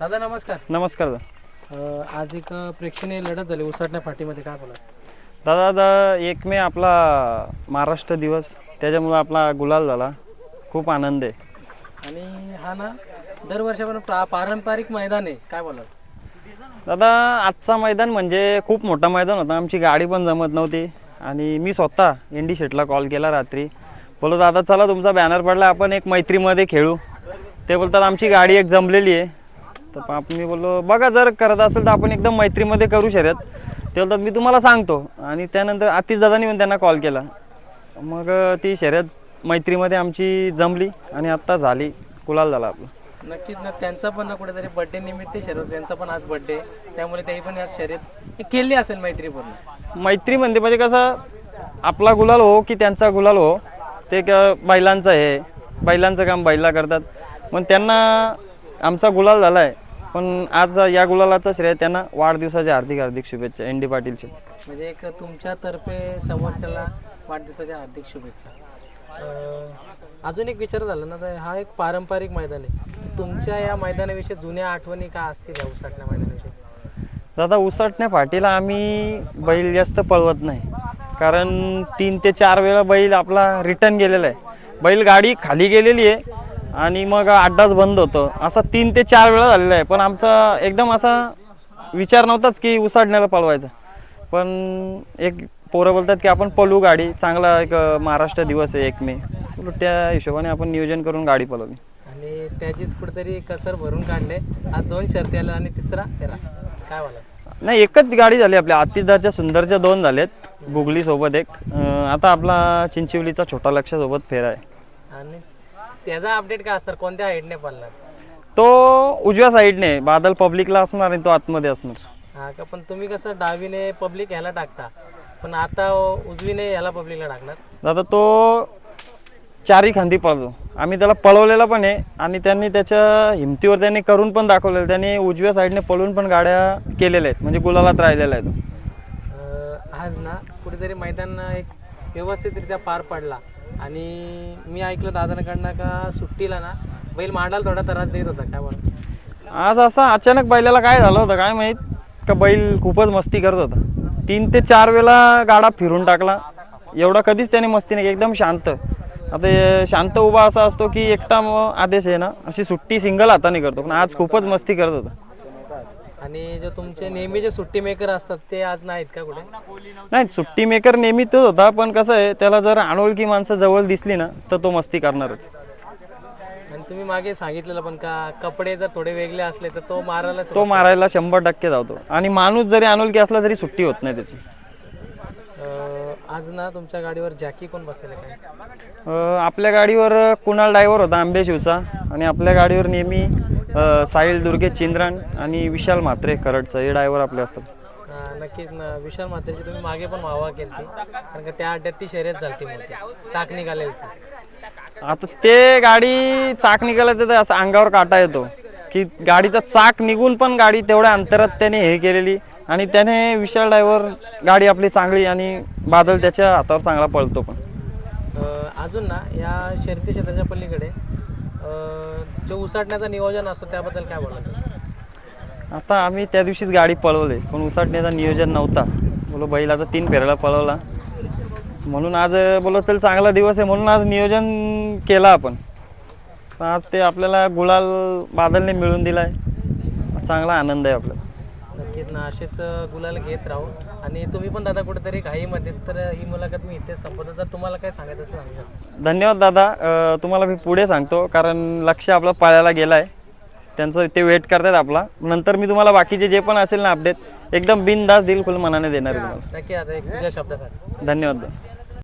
दादा नमस्कार. नमस्कार दादा. अ, आज एक प्रेक्षणीय लढत झाली उसाटण्या फाटीमध्ये. काय बोला दादा आता एक मे आपला महाराष्ट्र दिवस त्याच्यामुळं आपला गुलाल झाला. खूप आनंद आहे. आणि हा ना दरवर्षापर्यंत प्रा पारंपरिक मैदान आहे. काय बोला दादा आजचा मैदान म्हणजे खूप मोठा मैदान होता. आमची गाडी पण जमत नव्हती. आणि मी स्वतः एन डी शेटला कॉल केला रात्री. बोलो दादा चला तुमचा बॅनर पडला. आपण एक मैत्रीमध्ये खेळू. ते बोलतात आमची गाडी एक जमलेली आहे. तर मग आपण मी बोललो बघा जर करत असेल तर आपण एकदम मैत्रीमध्ये करू शर्यत. ते बोलतात मी तुम्हाला सांगतो. आणि त्यानंतर आतिश दादानी पण त्यांना कॉल केला. मग ती शर्यत मैत्रीमध्ये आमची जमली आणि आत्ता झाली. गुलाल झाला आपला. नक्कीच ना त्यांचा पण ना कुठेतरी बड्डे निमित्त शर्यत त्यांचा पण आज बड्डे त्यामुळे तेही पण यात शर्यत केली असेल मैत्रीपूर्ण. मैत्री म्हणते म्हणजे कसं आपला गुलाल हो की त्यांचा गुलाल हो ते बैलांचं आहे बैलांचं काम बैला करतात. पण त्यांना आमचा गुलाल झाला आहे पण आज या गुलालाचा श्रेय त्यांना वाढदिवसाच्या हार्दिक हार्दिक शुभेच्छा एन डी पाटीलचे. म्हणजे एक तुमच्यातर्फे समोरच्याला वाढदिवसाच्या हार्दिक शुभेच्छा. अ, अजून एक विचार झाला ना तर हा एक पारंपरिक मैदान आहे. तुमच्या या मैदानाविषयी जुन्या आठवणी काय असतील या उसाटण्या मैदानाविषयी? दादा उसटण्या फाटीला आम्ही बैल जास्त पळवत नाही. कारण तीन ते चार वेळा बैल आपला रिटर्न गेलेला आहे. बैल गाडी खाली गेलेली आहे. आणि मग अड्डाच बंद होतो. असा तीन ते चार वेळा झालेला आहे. पण आमचा एकदम असा विचार नव्हताच की उसाडण्याला पळवायचा. पण एक पोरं बोलतात की आपण पळवू गाडी. चांगला एक महाराष्ट्र दिवस आहे एक मे. त्या हिशोबाने आपण नियोजन करून गाडी पळवली. आणि त्याचीच कुठेतरी कसर भरून काढले. आज दोन शर्ती आल्या आणि तिसरा तेरा काय बोला नाही एकच गाडी झाली आपल्या. अतिदाच्या सुंदरच्या दोन झालेत. गुगली सोबत एक आता आपला चिंचिवलीचा छोटा लक्ष सोबत फेर आहे. आणि त्याचा अपडेट काय असणार? कोणत्या हाईटने पडणार तो उजव्या साईडने बादल पब्लिकला असणार आणि तो आतमध्ये असणार. हा का पण तुम्ही कसं डावीने पब्लिक ह्याला टाकता. पण आता उजवीने याला पब्लिकला टाकणार? दादा तो चारी खांदी पळतो. आम्ही त्याला पळवलेला पण आहे आणि त्यांनी त्याच्या हिमतीवर त्यांनी करून पण दाखवलेलं त्यांनी उजव्या साईडने पळून पण गाड्या केलेल्या आहेत. म्हणजे गुलालात राहिलेल्या आहेत अं, आज ना कुठेतरी मैदान एक व्यवस्थितरित्या पार पडला. आणि मी ऐकलं दादांकडनं का सुट्टीला ना बैल मांडायला थोडा त्रास देत होता काय बोला आज असं अचानक बैलाला काय झालं होतं काय माहीत? का बैल खूपच मस्ती करत होता. तीन ते चार वेळा गाडा फिरून टाकला. एवढा कधीच त्याने मस्ती नाही एकदम शांत. आता शांत उभा असा असतो की एकटा मग आदेश आहे ना अशी सुट्टी सिंगल हाताने करतो. पण आज खूपच मस्ती करत होता. आणि जो तुमचे नेहमीचे सुट्टी मेकर असतात ते आज नाहीत का कुठे? नाही सुट्टी मेकर नेहमी तोच होता पण कसं आहे त्याला जर अनोळखी माणसं जवळ दिसली ना तर तो मस्ती करणारच. आणि तुम्ही मागे सांगितलेलं पण का कपडे जर थोडे वेगळे असले तर तो मारायला तो मारायला शंभर टक्के धावतो आणि माणूस जरी अनोळखी असला तरी सुट्टी होत नाही त्याची. अं, आज ना तुमच्या गाडीवर जॅकी कोण बसलेलं काय अ, आपल्या गाडीवर कुणाल ड्रायव्हर होता आंबे शिवचा. आणि आपल्या गाडीवर नेहमी साहिल दुर्गे चिंद्रन आणि विशाल म्हात्रे करडचं हे ड्रायव्हर आपले असतात. नक्कीच ना. विशाल मात्रेची तुम्ही मागे पण वावा केली कारण का त्या अड्ड्यात ती शर्यत मोठी. चाक निघालेली आता ते गाडी चाक निघाला तर असं अंगावर काटा येतो. की गाडीचा चाक निघून पण गाडी तेवढ्या अंतरात त्याने हे केलेली. आणि त्याने विशाल ड्रायव्हर गाडी आपली चांगली आणि बादल त्याच्या हातावर चांगला पळतो पण. अजून ना या शर्यती क्षेत्राच्या पलीकडे जो उसाटण्याचं नियोजन असतं त्याबद्दल काय बोला आता आम्ही त्या दिवशीच गाडी पळवली पण उसाटण्याचा नियोजन नव्हता. बोलो बैल आता तीन फेऱ्याला पळवला. म्हणून आज बोलो चल चांगला दिवस आहे. म्हणून आज नियोजन केलं आपण. आज ते आपल्याला गुलाल बादलने मिळून दिला आहे चांगला आनंद आहे आपल्याला. नक्कीच ना असेच गुलाल घेत राहू. आणि तुम्ही पण दादा कुठेतरी घाईमध्ये तर ही मुलाखत मी इथेच संपवतो. जर तुम्हाला काय सांगायचं असेल सांगू. धन्यवाद दादा. अं, तुम्हाला मी पुढे सांगतो कारण लक्ष आपलं पाळायला गेलं आहे त्यांचं ते वेट करतात आपला. नंतर मी तुम्हाला बाकीचे जे पण असेल ना अपडेट एकदम बिनदास दिल मनाने देणार आहे तुम्हाला. नक्की आता एक तुझ्या शब्दासाठी. धन्यवाद दादा.